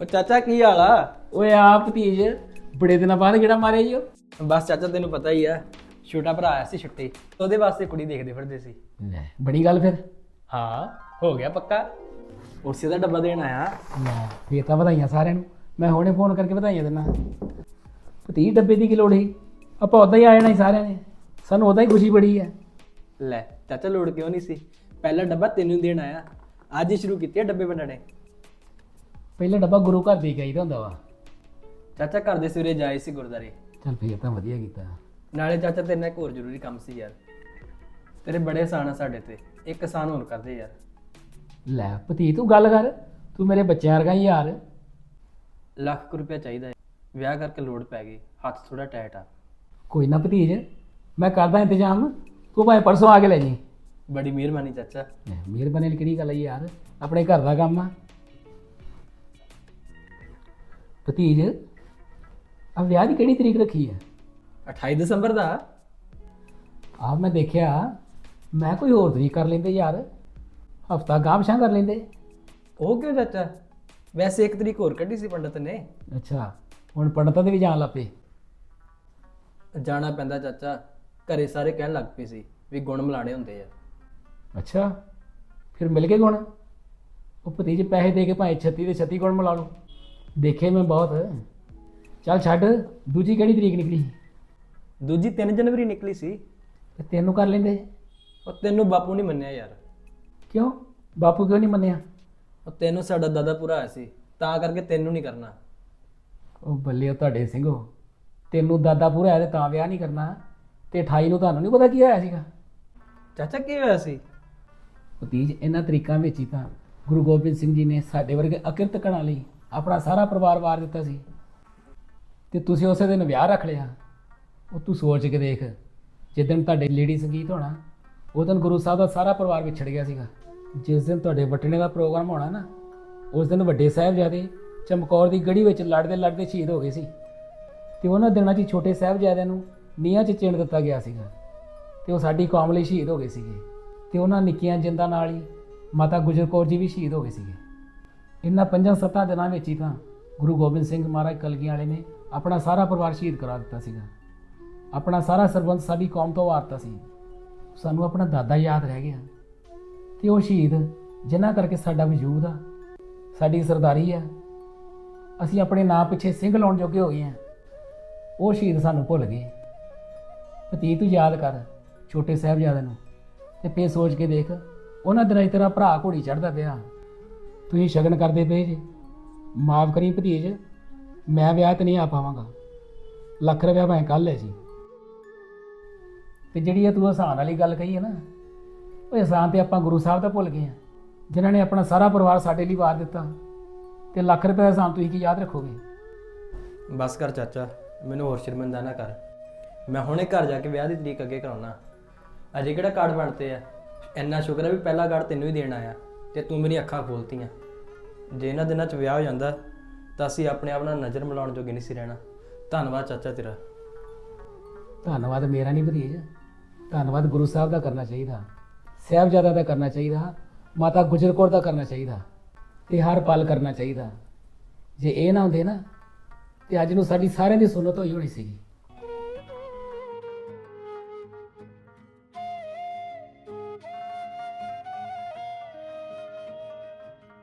ਉਹ ਚਾਚਾ ਕੀ ਹਾਲ ਆ? ਓਏ ਆ ਭਤੀਜ ਬੜੇ ਦਿਨਾਂ ਬਾਅਦ ਕਿਹੜਾ ਮਾਰਿਆ ਜੀ ਉਹ ਬਸ ਚਾਚਾ ਤੈਨੂੰ ਪਤਾ ਹੀ ਆ ਛੋਟਾ ਭਰਾ ਆਇਆ ਸੀ ਛੁੱਟੀ ਉਹਦੇ ਵਾਸਤੇ ਕੁੜੀ ਦੇਖਦੇ ਫਿਰਦੇ ਸੀ। ਲੈ ਬੜੀ ਗੱਲ ਫਿਰ। ਹਾਂ ਹੋ ਗਿਆ ਪੱਕਾ। ਉਸੇ ਦਾ ਡੱਬਾ ਦੇਣ ਆਇਆ। ਲੈ ਫੇਰ ਤਾਂ ਵਧਾਈਆਂ ਸਾਰਿਆਂ ਨੂੰ। ਮੈਂ ਹੁਣੇ ਫੋਨ ਕਰਕੇ ਵਧਾਈਆਂ ਦਿੰਦਾ ਭਤੀਜ ਡੱਬੇ ਦੀ ਕੀ ਲੋੜ ਸੀ? ਆਪਾਂ ਉਦਾਂ ਹੀ ਆ ਜਾਣਾ ਸੀ ਸਾਰਿਆਂ ਨੇ। ਸਾਨੂੰ ਉਦਾਂ ਹੀ ਖੁਸ਼ੀ ਬੜੀ ਹੈ ਲੈ ਚਾਚਾ ਲੋੜ ਕਿਉਂ ਨਹੀਂ ਸੀ? ਪਹਿਲਾ ਡੱਬਾ ਤੈਨੂੰ ਦੇਣ ਆਇਆ। ਅੱਜ ਹੀ ਸ਼ੁਰੂ ਕੀਤੇ ਆ ਡੱਬੇ ਵੰਡਣੇ ਪਹਿਲਾਂ ਡੱਬਾ ਗੁਰੂ ਘਰ ਦੇ ਕੇ ਆਈਦਾ ਹੁੰਦਾ ਵਾ। ਚਾਚਾ ਘਰ ਦੇ ਸਵੇਰੇ ਜਾਏ ਸੀ ਗੁਰਦਾਰੇ। ਚੱਲ ਫੇਰ ਤਾਂ ਵਧੀਆ ਕੀਤਾ। ਨਾਲੇ ਚਾਚਾ ਤੇਰੇ ਨਾਲ ਇੱਕ ਹੋਰ ਜ਼ਰੂਰੀ ਕੰਮ ਸੀ ਯਾਰ। ਤੇਰੇ ਬੜੇ ਆਸਾਨ ਆ ਸਾਡੇ ਤੇ। ਇੱਕ ਆਸਾਨ ਹੋਰ ਕਰਦੇ ਯਾਰ। ਲੈ ਭਤੀ ਤੂੰ ਗੱਲ ਕਰ। ਤੂੰ ਮੇਰੇ ਬੱਚਿਆਂ ਵਰਗਾ ਹੀ ਯਾਰ। ਲੱਖ ਕੁ ਰੁਪਇਆ ਚਾਹੀਦਾ ਹੈ। ਵਿਆਹ ਕਰਕੇ ਲੋੜ ਪੈ ਗਈ। ਹੱਥ ਥੋੜਾ ਟਾਈਟ ਆ। ਕੋਈ ਨਾ ਭਤੀਜ ਮੈਂ ਕਰਦਾ ਇੰਤਜ਼ਾਮ। ਤੂੰ ਭਾਵੇਂ ਪਰਸੋਂ ਆ ਕੇ ਲੈ ਜੀ। ਬੜੀ ਮਿਹਰਬਾਨੀ ਚਾਚਾ। ਮਿਹਰਬਾਨੀ ਵਾਲੀ ਕਿਹੜੀ ਗੱਲ ਹੈ ਯਾਰ। ਆਪਣੇ ਘਰ ਦਾ ਕੰਮ ਆ। ਭਤੀਜ ਆ ਵਿਆਹ ਦੀ ਕਿਹੜੀ ਤਰੀਕ ਰੱਖੀ ਹੈ? 28 ਦਸੰਬਰ ਦਾ। ਆ ਮੈਂ ਦੇਖਿਆ ਮੈਂ ਕੋਈ ਹੋਰ ਤਰੀਕ ਕਰ ਲੈਂਦੇ ਯਾਰ। ਹਫਤਾ ਗਾਂਵਸ਼ਾਂ ਕਰ ਲੈਂਦੇ। ਉਹ ਕਿਉਂ ਚਾਚਾ? ਵੈਸੇ ਇੱਕ ਤਰੀਕ ਹੋਰ ਕੱਢੀ ਸੀ ਪੰਡਤ ਨੇ। ਅੱਛਾ ਹੁਣ ਪੰਡਤਾਂ ਦੇ ਵੀ ਜਾਣ ਲੱਪੇ ਜਾਣਾ ਪੈਂਦਾ ਚਾਚਾ ਘਰੇ ਸਾਰੇ ਕਹਿਣ ਲੱਗ ਪਏ ਸੀ ਵੀ ਗੁਣ ਮਿਲਾਣੇ ਹੁੰਦੇ ਆ। ਅੱਛਾ ਫਿਰ ਮਿਲ ਗਏ ਗੁਣ? ਉਹ ਭਤੀਜ ਪੈਸੇ ਦੇ ਕੇ ਭਾਵੇਂ 36 ਦੇ 36 ਗੁਣ ਮਿਲਾ ਲਓ ਦੇਖੇ ਮੈਂ ਬਹੁਤ। ਚੱਲ ਛੱਡ ਦੂਜੀ ਕਿਹੜੀ ਤਰੀਕ ਨਿਕਲੀ? ਦੂਜੀ 3 ਜਨਵਰੀ ਨਿਕਲੀ ਸੀ। ਤੇ ਤੈਨੂੰ ਕਰ ਲੈਂਦੇ? ਉਹ ਤੈਨੂੰ ਬਾਪੂ ਨਹੀਂ ਮੰਨਿਆ ਯਾਰ। ਕਿਉਂ? ਬਾਪੂ ਕਿਉਂ ਨਹੀਂ ਮੰਨਿਆ? ਉਹ ਤੈਨੂੰ ਸਾਡਾ ਦਾਦਾ ਪੂਰਾ ਆਇਆ ਸੀ ਤਾਂ ਕਰਕੇ ਤੈਨੂੰ ਨਹੀਂ ਕਰਨਾ। ਉਹ ਬੱਲੇ ਉਹ ਤੁਹਾਡੇ ਸਿੰਘੋ। ਤੈਨੂੰ ਦਾਦਾ ਪੂਰਾ ਹੈ ਤੇ ਤਾਂ ਵਿਆਹ ਨਹੀਂ ਕਰਨਾ। ਤੇ 28 ਨੂੰ ਤੁਹਾਨੂੰ ਨਹੀਂ ਪਤਾ ਕੀ ਹੋਇਆ ਸੀਗਾ? ਚਾਚਾ ਕੀ ਹੋਇਆ ਸੀ? ਭਤੀਜ ਇਹਨਾਂ ਤਰੀਕਾਂ ਵਿੱਚ ਹੀ ਤਾਂ ਗੁਰੂ ਗੋਬਿੰਦ ਸਿੰਘ ਜੀ ਨੇ ਸਾਡੇ ਵਰਗੇ ਅਕਿਰਤ ਕਣਾ ਲਈ ਆਪਣਾ ਸਾਰਾ ਪਰਿਵਾਰ ਵਾਰ ਦਿੱਤਾ ਸੀ। ਤੇ ਤੁਸੀਂ ਉਸੇ ਦਿਨ ਵਿਆਹ ਰੱਖ ਲਿਆ। ਉਹ ਤੂੰ ਸੋਚ ਕੇ ਦੇਖ ਜਿੱਦਣ ਤੁਹਾਡੇ ਲੇਡੀ ਸੰਗੀਤ ਹੋਣਾ, ਉਹ ਦਿਨ ਗੁਰੂ ਸਾਹਿਬ ਦਾ ਸਾਰਾ ਪਰਿਵਾਰ ਵਿਛੜ ਗਿਆ ਸੀਗਾ। ਜਿਸ ਦਿਨ ਤੁਹਾਡੇ ਵਟਣੇ ਦਾ ਪ੍ਰੋਗਰਾਮ ਹੋਣਾ ਨਾ, ਉਸ ਦਿਨ ਵੱਡੇ ਸਾਹਿਬਜ਼ਾਦੇ ਚਮਕੌਰ ਦੀ ਗੜੀ ਵਿੱਚ ਲੜਦੇ ਲੜਦੇ ਸ਼ਹੀਦ ਹੋ ਗਏ ਸੀ। ਤੇ ਉਹਨਾਂ ਦਿਨਾਂ 'ਚ ਹੀ ਛੋਟੇ ਸਾਹਿਬਜ਼ਾਦਿਆਂ ਨੂੰ ਨੀਹਾਂ 'ਚ ਚਿਣ ਦਿੱਤਾ ਗਿਆ ਸੀਗਾ। ਤੇ ਉਹ ਸਾਡੀ ਕੌਮ ਲਈ ਸ਼ਹੀਦ ਹੋ ਗਏ ਸੀਗੇ। ਤੇ ਉਹਨਾਂ ਨਿੱਕੀਆਂ ਜਿੰਦਾਂ ਨਾਲ ਹੀ ਮਾਤਾ ਗੁਜਰ ਕੌਰ ਜੀ ਵੀ ਸ਼ਹੀਦ ਹੋ ਗਏ ਸੀਗੇ। ਇਹਨਾਂ ਪੰਜਾਂ ਸੱਤਾਂ ਦਿਨਾਂ ਵਿੱਚ ਹੀ ਤਾਂ ਗੁਰੂ ਗੋਬਿੰਦ ਸਿੰਘ ਮਹਾਰਾਜ ਕਲਗੀਆਂ ਵਾਲੇ ਨੇ ਆਪਣਾ ਸਾਰਾ ਪਰਿਵਾਰ ਸ਼ਹੀਦ ਕਰਾ ਦਿੱਤਾ ਸੀਗਾ। ਆਪਣਾ ਸਾਰਾ ਸਰਬੰਧ ਸਾਡੀ ਕੌਮ ਤੋਂ ਵਾਰਤਾ ਸੀ। ਸਾਨੂੰ ਆਪਣਾ ਦਾਦਾ ਯਾਦ ਰਹਿ ਗਿਆ। ਤੇ ਉਹ ਸ਼ਹੀਦ ਜਿਨ੍ਹਾਂ ਕਰਕੇ ਸਾਡਾ ਵਜੂਦ ਆ, ਸਾਡੀ ਸਰਦਾਰੀ ਆ, ਅਸੀਂ ਆਪਣੇ ਨਾਂ ਪਿੱਛੇ ਸਿੰਘ ਲਾਉਣ ਜੋਗੇ ਹੋ ਗਏ ਆ ਉਹ ਸ਼ਹੀਦ ਸਾਨੂੰ ਭੁੱਲ ਗਏ। ਭਤੀ ਤੂੰ ਯਾਦ ਕਰ ਛੋਟੇ ਸਾਹਿਬਜ਼ਾਦਿਆਂ ਨੂੰ ਤੇ ਫੇਰ ਸੋਚ ਕੇ ਦੇਖ, ਉਹਨਾਂ ਦਿਨਾਂ 'ਚ ਤੇਰਾ ਭਰਾ ਘੋੜੀ ਚੜਦਾ ਪਿਆ। ਤੁਸੀਂ ਸ਼ਗਨ ਕਰਦੇ ਪਏ ਜੇ। ਮਾਫ ਕਰੀ ਭਤੀਜ, ਮੈਂ ਵਿਆਹ ਤੇ ਨਹੀਂ ਆ ਪਾਵਾਂਗਾ। ਲੱਖ ਰੁਪਇਆ ਭਾਵੇਂ ਕੱਲ ਹੈ ਜੀ। ਤੇ ਜਿਹੜੀ ਇਹ ਤੂੰ ਆਸਾਨ ਵਾਲੀ ਗੱਲ ਕਹੀ ਹੈ ਨਾ, ਉਹ ਆਸਾਨ ਤੇ ਆਪਾਂ ਗੁਰੂ ਸਾਹਿਬ ਦਾ ਭੁੱਲ ਗਏ ਆ ਜਿਨ੍ਹਾਂ ਨੇ ਆਪਣਾ ਸਾਰਾ ਪਰਿਵਾਰ ਸਾਡੇ ਲਈ ਵਾਰ ਦਿੱਤਾ, ਤੇ ਲੱਖ ਰੁਪਏ ਦਾ ਆਸਾਨ ਤੁਸੀਂ ਕੀ ਯਾਦ ਰੱਖੋਗੇ? ਬਸ ਕਰ ਚਾਚਾ, ਮੈਨੂੰ ਹੋਰ ਸ਼ਰਮਿੰਦਾ ਨਾ ਕਰ। ਮੈਂ ਹੁਣੇ ਘਰ ਜਾ ਕੇ ਵਿਆਹ ਦੀ ਤਰੀਕ ਅੱਗੇ ਕਰਾਉਣਾ। ਅਜੇ ਕਿਹੜਾ ਕਾਰਡ ਬਣਤੇ ਆ? ਇੰਨਾ ਸ਼ੁਕਰ ਹੈ ਵੀ ਪਹਿਲਾ ਕਾਰਡ ਤੈਨੂੰ ਹੀ ਦੇਣ ਆਇਆ। ਤੇ ਤੂੰ ਮੇਰੀਆਂ ਅੱਖਾਂ ਖੋਲਤੀਆਂ। ਜੇ ਇਹਨਾਂ ਦਿਨਾਂ 'ਚ ਵਿਆਹ ਹੋ ਜਾਂਦਾ, ਤਾਂ ਅਸੀਂ ਆਪਣੇ ਆਪ ਨਾਲ ਨਜ਼ਰ ਮਿਲਾਉਣ ਜੋਗੇ ਨਹੀਂ ਸੀ ਰਹਿਣਾ। ਧੰਨਵਾਦ ਚਾਚਾ ਤੇਰਾ। ਧੰਨਵਾਦ ਮੇਰਾ ਨਹੀਂ ਭਤੀਜ। ਧੰਨਵਾਦ ਗੁਰੂ ਸਾਹਿਬ ਦਾ ਕਰਨਾ ਚਾਹੀਦਾ। ਸਾਹਿਬਜ਼ਾਦਾ ਦਾ ਕਰਨਾ ਚਾਹੀਦਾ। ਮਾਤਾ ਗੁਜਰ ਕੌਰ ਦਾ ਕਰਨਾ ਚਾਹੀਦਾ। ਤੇ ਹਰ ਪਲ ਕਰਨਾ ਚਾਹੀਦਾ। ਜੇ ਇਹ ਨਾ ਹੁੰਦੇ ਨਾ, ਤੇ ਅੱਜ ਨੂੰ ਸਾਡੀ ਸਾਰਿਆਂ ਦੀ ਸੁਨਤ ਹੋਈ ਹੋਣੀ ਸੀਗੀ।